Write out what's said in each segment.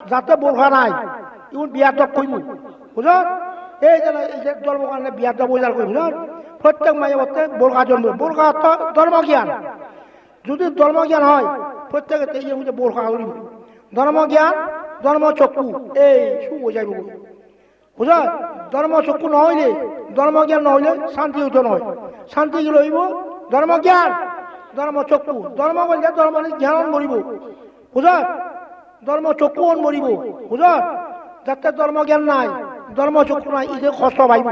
যাতে বোরখা নাই, ইউন বিয়া দক কইব বুঝল? এই যে এই যে ধর্ম কারণে বিয়া দক বজার করি বুঝল? প্রত্যেক মায়ে প্রত্যেক বোরখা জন্ম। বোরখা অর্থ ধর্ম জ্ঞান যদি ধর্ম জ্ঞান হয়, প্রত্যেকে এই হচ্ছে বোরখা করিব ধর্ম জ্ঞান ধর্ম চক্ষু এই সু বোঝাইব বুঝল? ধর্ম চক্ষু নহইলে ধর্ম জ্ঞান নহইলে শান্তি হইতে নয়। শান্তি লইব? ধর্ম জ্ঞান ধর্ম চক্ষু ধর্ম বললে ধর্ম জ্ঞান মরিব বুঝল? ধর্ম চক্ষু মরিব বুঝল যাতে ধর্ম জ্ঞান নাই ধর্ম চক্ষু নাই ইতে কষ্ট পাইব।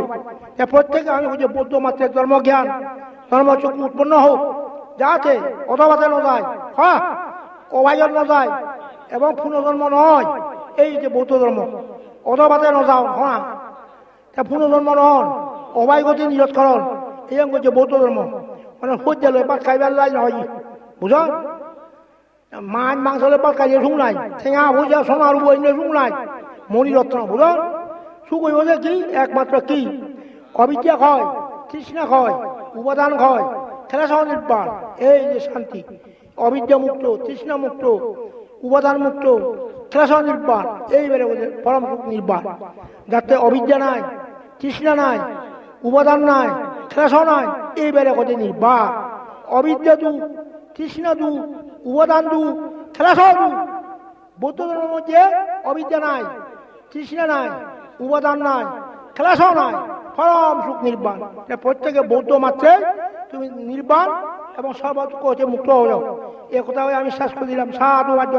এ প্রত্যেকে আমি হচ্ছে বৌদ্ধ মাত্রের ধর্ম জ্ঞান ধর্ম চক্ষু উৎপন্ন হোক যাতে অধবাতে নযায় হ্যাঁ কবাইজন নযায় এবং পুনর্জন্ম নয় এই যে বৌদ্ধ ধর্ম অধবাতে নযাও হ্যাঁ তা পুনর্জন্ম নহন অবাই গতি নিরক্ষরণ এই হচ্ছে বৌদ্ধ ধর্ম মানে সহ্য লয় পাত খাইবার লাই নহয় বুঝল মাছ, মাংস লেপাত কাজে শুং নাই। ঠেঙা ভুজা সোনা শুং নাই। মণিরত্ন বুঝল কইব যে কি? একমাত্র কি? অবিদ্যা হয় তৃষ্ণা হয় উপাদান হয় খেলা সহ নির্বাণ। এই যে শান্তি। অবিদ্যা মুক্ত, তৃষ্ণা মুক্ত, উপাদান মুক্ত খেলা সহ নির্বাণ এইবারে বলে পরম সুখ নির্বাণ। যাতে অবিদ্যা নাই, তৃষ্ণা নাই, উপাদান নাই খেলা সহ নাই এইবারে কথা নির্বাণ। অবিদ্যা দু তৃষ্ণা দু উপাদান দু খেলা সহ দু বৌদ্ধ ধর্মের মধ্যে অবিদ্যা নাই, তৃষ্ণা নাই, উপাদান নাই খেলাসও নাই, পরম সুখ নির্বাণ। প্রত্যেকে বৌদ্ধ মাত্রে তুমি নির্বাণ এবং সর্বত্র হচ্ছে মুক্ত যাও এ কথা আমি শ্বাস করে দিলাম। সাধু বাদ্য